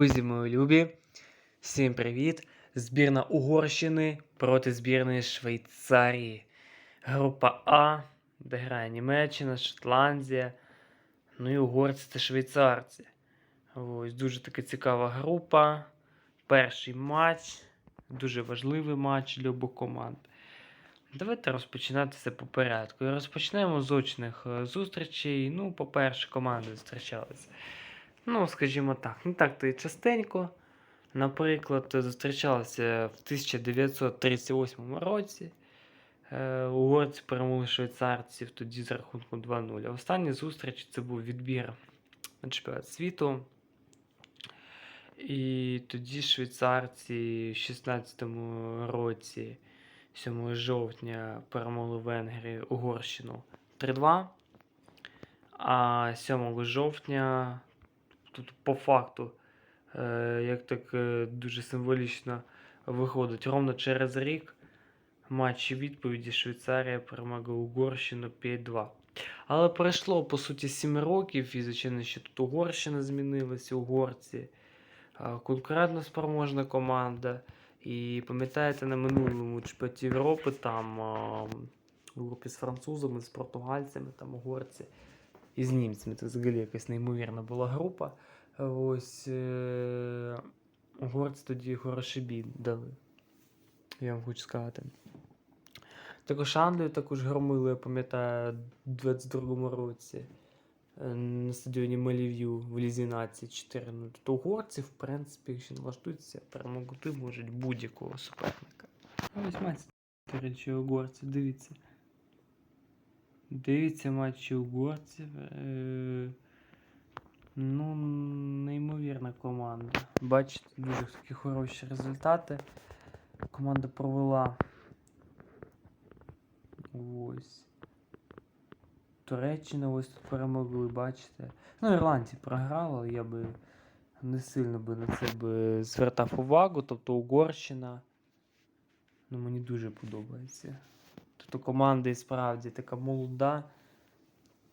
Друзі мої любі, всім привіт! Збірна Угорщини проти збірної Швейцарії. Група А, де грає Німеччина, Шотландія, ну і угорці та швейцарці. Ось дуже така цікава група. Перший матч, дуже важливий матч для обох команд. Давайте розпочинати все по порядку. І розпочнемо з очних е, зустрічей. Ну, по-перше, команди зустрічалися. Ну, скажімо так, не так то і частенько. Наприклад, зустрічалися в 1938 році. Е, Угорці перемогли швейцарців тоді за рахунком 2-0. А Остання зустріч це був відбір на чемпіонат світу. І тоді швейцарці в 16-му році, 7 жовтня, перемогли Венгрію Угорщину 3-2. А 7 жовтня тут по факту, е, як так е, дуже символічно виходить, ровно через рік матчі відповіді Швейцарія перемогла Угорщину 5-2. Але пройшло по суті 7 років, і звичайно, що тут Угорщина змінилася, угорці, конкурентно спроможна команда. І пам'ятаєте, на минулому чемпіонаті Європи там в групі з французами, з португальцями, там угорці і з німцями. Це взагалі якась неймовірна була група. Ось е- тоді хороший бій дали. Я вам хочу сказати. Також Англію також громили, я пам'ятаю, у 22-му році е, на стадіоні Малів'ю в Лізі нації 4 0 Тобто угорці, в принципі, якщо налаштуються, перемогти можуть будь-якого суперника. Ось матч, до речі, угорці, дивіться. Дивіться матчі угорців. Е- Ну, неймовірна команда. Бачите, дуже такі хороші результати. Команда провела. Ось. Туреччина ось тут перемогли, бачите. Ну, ірландці програли, але я би не сильно би на це би звертав увагу. Тобто Угорщина. Ну, мені дуже подобається. Тобто команда і справді така молода.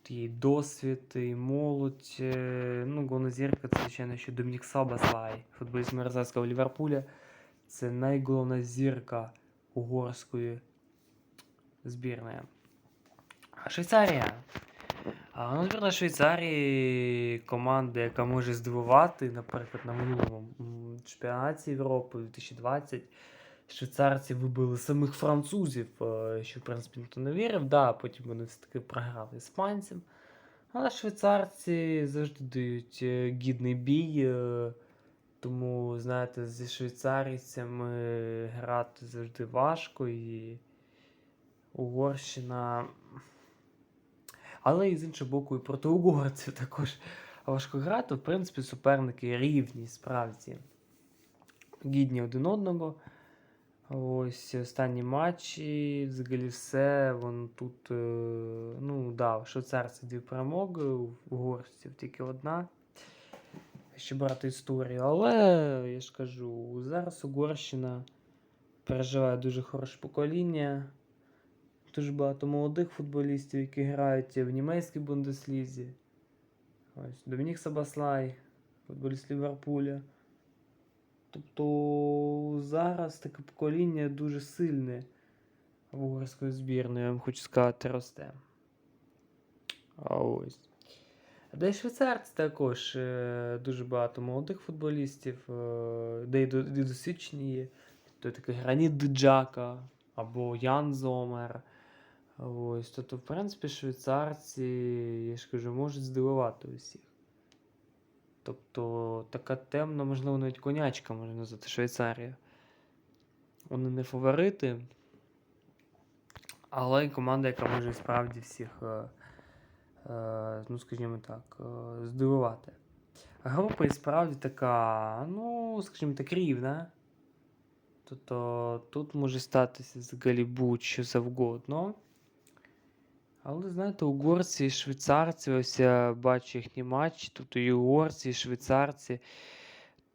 Тут і досвід, і молодь. Е, Ну, головна зірка, це, звичайно, що Домінік Сабаслай, футболіст Мерзацького Ліверпуля. Це найголовна зірка угорської збірної. А Швейцарія. А, ну, збірна Швейцарії команда, яка може здивувати, наприклад, на минулому чемпіонаті Європи 2020 швейцарці вибили самих французів, е, що в принципі ніхто не вірив. Да, потім вони все-таки програли іспанцям. Але швейцарці завжди дають е, гідний бій. е, Тому, знаєте, зі швейцарійцями грати завжди важко і Угорщина. Але і з іншого боку, і проти угорців також важко грати. В принципі, суперники рівні, справді. Гідні один одного. Ось останні матчі, взагалі все. Вон тут, е, ну да, швейцарці дві перемоги, у угорців тільки одна. Ще брати історію. Але я ж кажу, зараз Угорщина переживає дуже хороше покоління. Дуже багато молодих футболістів, які грають в німецькій бундеслізі. Ось Домінік Сабаслай, футболіст Ліверпуля. Тобто зараз таке покоління дуже сильне в угорської збірної, я вам хочу сказати, росте. А ось. Де швейцарці також е, дуже багато молодих футболістів, е, де й досвідчені є. То такий Граніт Джака або Ян Зомер. Ось, тобто, в принципі, швейцарці, я ж кажу, можуть здивувати усіх. Тобто така темна, можливо, навіть конячка можна назвати Швейцарія. Вони не фаворити, але команда, яка може справді всіх, е, е, ну, скажімо так, е, здивувати. Група і справді така, ну, скажімо так, рівна. Тобто тут може статися взагалі будь-що завгодно. Але знаєте, угорці і швейцарці, ось я бачу їхні матчі, тобто і угорці, і швейцарці.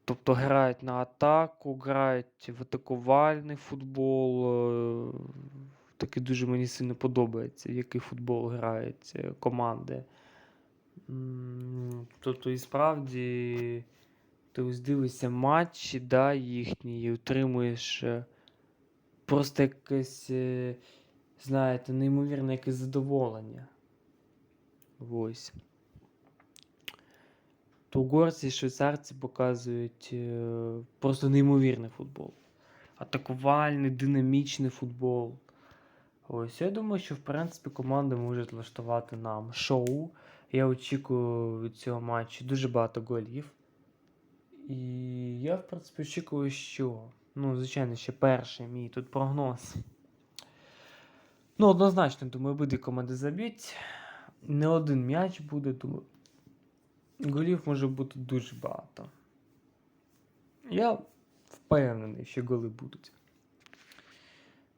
Тобто грають на атаку, грають в атакувальний футбол. е, Такий дуже мені сильно подобається, який футбол грають е, команди. Тобто і справді Ти ось дивишся матчі, да, їхні, і отримуєш е, просто якесь, знаєте, неймовірне якесь задоволення. Ось. То угорці і швейцарці показують е, просто неймовірний футбол. Атакувальний, динамічний футбол. Ось, я думаю, що в принципі команди можуть влаштувати нам шоу. Я очікую від цього матчу дуже багато голів. І я, в принципі, очікую, що. Ну, звичайно, ще перший мій тут прогноз. Ну, однозначно, думаю, обидві команди заб'ють. Не один м'яч буде, думаю. Голів може бути дуже багато. Я впевнений, що голи будуть.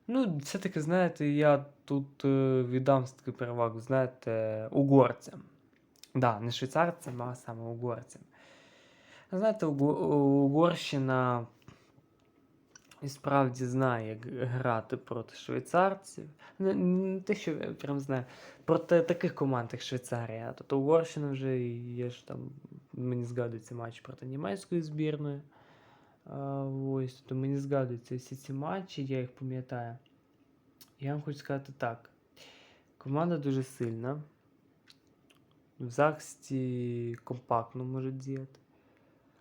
Ну, все-таки, знаєте, я тут е, віддам все-таки перевагу, знаєте, угорцям. Да, не швейцарцям, а саме угорцям. Знаєте, Уго- Угорщина і справді знає, як грати проти швейцарців. Не, не те, що я прям знаю, проти таких команд, як Швейцарія. Тобто Угорщина вже є ж там, мені згадується матч проти німецької збірної. А, ось, тобто мені згадуються всі ці матчі, я їх пам'ятаю. Я вам хочу сказати так. Команда дуже сильна. В захисті компактно можуть діяти.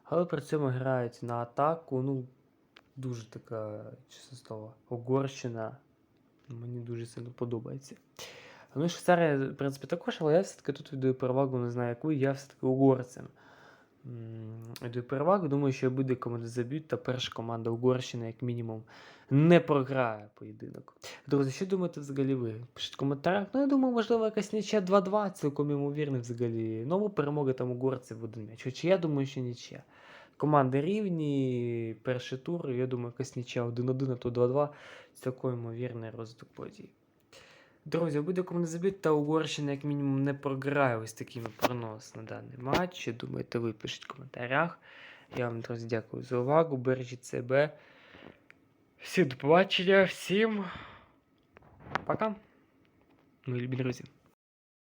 Але при цьому грають на атаку. Ну, дуже така, чесне слово, Угорщина. Мені дуже сильно подобається. Ну, Швейцарія, в принципі, також, але я все-таки тут віддаю перевагу, не знаю яку, я все-таки угорцям. Віддаю перевагу, думаю, що буде команда заб'ють, та перша команда Угорщини, як мінімум, не програє поєдинок. Друзі, що думаєте взагалі ви? Пишіть в коментарях. Ну, я думаю, можливо, якась нічия 2-2, цілком ймовірно взагалі. Ну, перемога там угорців в один м'яч. Хоча я думаю, що нічия. Команди рівні, перший тур, я думаю, якась нічия 1-1, а то 2-2. Цілком ймовірний розвиток подій. Друзі, буде кому не забити, та Угорщина, як мінімум, не програє ось такими прогноз на даний матч. Думаєте, ви пишіть в коментарях. Я вам, друзі, дякую за увагу. Бережіть себе. Всім до побачення, всім пока. Мої любі друзі.